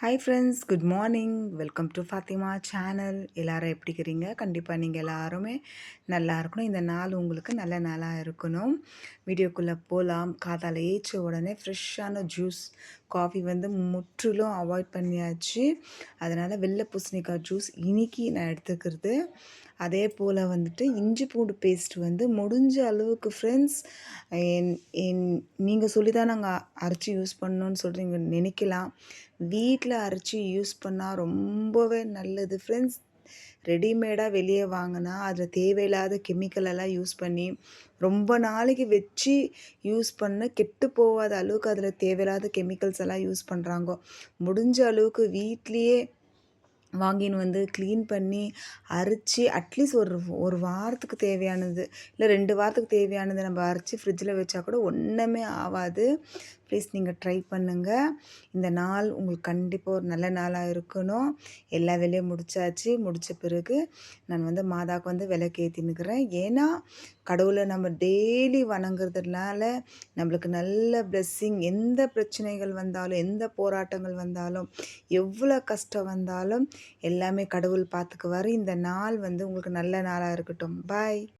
Hi friends good morning welcome to Fathima channel எல்லோரும் எப்படி இருக்கிறீங்க கண்டிப்பாக நீங்கள் எல்லாருமே நல்லா இருக்கணும். இந்த நாள் உங்களுக்கு நல்ல நாளாக இருக்கணும். வீடியோக்குள்ளே போகலாம் காதால் ஏச்ச உடனே ஃப்ரெஷ்ஷான ஜூஸ் காஃபி வந்து முற்றிலும் அவாய்ட் பண்ணியாச்சு. அதனால் வெள்ளை பூசணிக்காய் ஜூஸ் இன்றைக்கி நான் எடுத்துக்கிறது. அதே போல் வந்துட்டு இஞ்சி பூண்டு பேஸ்ட் வந்து முடிஞ்ச அளவுக்கு ஃப்ரெண்ட்ஸ் என் என் நீங்கள் சொல்லி தான் நாங்கள் அரைச்சி யூஸ் பண்ணணுன்னு சொல்கிறீங்க நினைக்கலாம். வீட்டில் வீட்டில் அரைச்சி யூஸ் பண்ணால் ரொம்பவே நல்லது. ஃப்ரெண்ட்ஸ் ரெடிமேடாக வெளியே வாங்கினா அதில் தேவையில்லாத கெமிக்கல் எல்லாம் யூஸ் பண்ணி ரொம்ப நாளைக்கு வச்சு யூஸ் பண்ண கெட்டு போகாத அளவுக்கு அதில் தேவையில்லாத கெமிக்கல்ஸ் எல்லாம் யூஸ் பண்ணுறாங்க முடிஞ்ச அளவுக்கு வீட்லேயே வாங்கின்னு வந்து க்ளீன் பண்ணி அரைச்சி அட்லீஸ்ட் ஒரு ஒரு வாரத்துக்கு தேவையானது இல்லை ரெண்டு வாரத்துக்கு தேவையானது நம்ம அரைச்சி ஃப்ரிட்ஜில் வச்சா கூட ஒன்றுமே ஆகாது ப்ளீஸ் நீங்கள் ட்ரை பண்ணுங்கள் இந்த நாள் உங்களுக்கு கண்டிப்பாக ஒரு நல்ல நாளாக இருக்கணும். எல்லா வேலையும் முடிச்சாச்சு. முடித்த பிறகு நான் வந்து மாதாவுக்கு வந்து விளக்கு ஏற்றினுக்கிறேன் ஏன்னா கடவுளை நம்ம டெய்லி வணங்குறதுனால நம்மளுக்கு நல்ல பிளெஸ்ஸிங் எந்த பிரச்சனைகள் வந்தாலும் எந்த போராட்டங்கள் வந்தாலும் எவ்வளோ கஷ்டம் வந்தாலும் எல்லாமே கடவுள் பார்த்துக்குவார். இந்த நாள் வந்து உங்களுக்கு நல்ல நாளாக இருக்கட்டும். பாய்